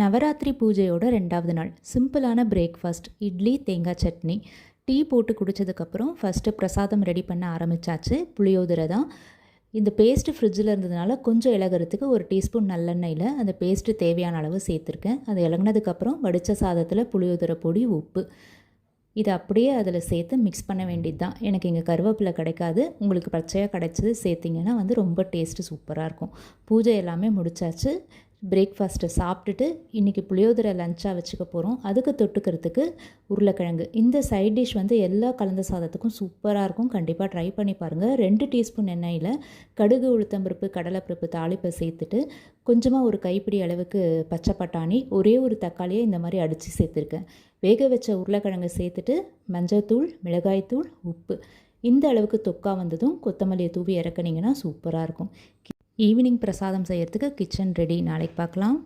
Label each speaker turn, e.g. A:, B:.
A: நவராத்திரி பூஜையோட ரெண்டாவது நாள். சிம்பிளான பிரேக்ஃபாஸ்ட் இட்லி தேங்காய் சட்னி. டீ போட்டு குடித்ததுக்கப்புறம் ஃபஸ்ட்டு பிரசாதம் ரெடி பண்ண ஆரம்பித்தாச்சு புளியோதரை தான். இந்த பேஸ்ட்டு ஃப்ரிட்ஜில் இருந்ததுனால கொஞ்சம் இலகிறதுக்கு ஒரு டீஸ்பூன் நல்லெண்ணெயில் அந்த பேஸ்ட்டு தேவையான அளவு சேர்த்துருக்கேன். அது இலங்கினதுக்கப்புறம் வடித்த சாதத்தில் புளியோதரை பொடி உப்பு. இதை அப்படியே அதில் சேர்த்து மிக்ஸ் பண்ண வேண்டியது தான் எனக்கு இங்கே கருவேப்பிலை கிடைக்காது. உங்களுக்கு பச்சையாக கிடைச்சது சேர்த்திங்கன்னா வந்து ரொம்ப டேஸ்ட்டு சூப்பராக இருக்கும். பூஜை எல்லாமே முடிச்சாச்சு. பிரேக்ஃபாஸ்ட்டை சாப்பிட்டுட்டு இன்றைக்கி புளியோதரை லஞ்சாக வச்சுக்க போகிறோம் அதுக்கு தொட்டுக்கிறதுக்கு உருளைக்கிழங்கு. இந்த சைட் டிஷ் வந்து எல்லா கலந்த சாதத்துக்கும் சூப்பராக இருக்கும். கண்டிப்பாக ட்ரை பண்ணி பாருங்கள் ரெண்டு டீஸ்பூன் எண்ணெயில் கடுகு உளுத்தம்பருப்பு கடலைப்பருப்பு தாளிப்பை சேர்த்துட்டு கொஞ்சமாக ஒரு கைப்பிடி அளவுக்கு பச்சை பட்டாணி ஒரே ஒரு தக்காளியை இந்த மாதிரி அடித்து சேர்த்துருக்கேன். வேக வச்ச உருளைக்கிழங்கு சேர்த்துட்டு மஞ்சள்தூள் மிளகாய்த்தூள் உப்பு. இந்த அளவுக்கு தொக்கா வந்ததும் கொத்தமல்லியை தூவி இறக்குனிங்கன்னா சூப்பராக இருக்கும். ஈவினிங் பிரசாதம் செய்கிறதுக்கு கிச்சன் ரெடி நாளைக்கு பார்க்கலாம்.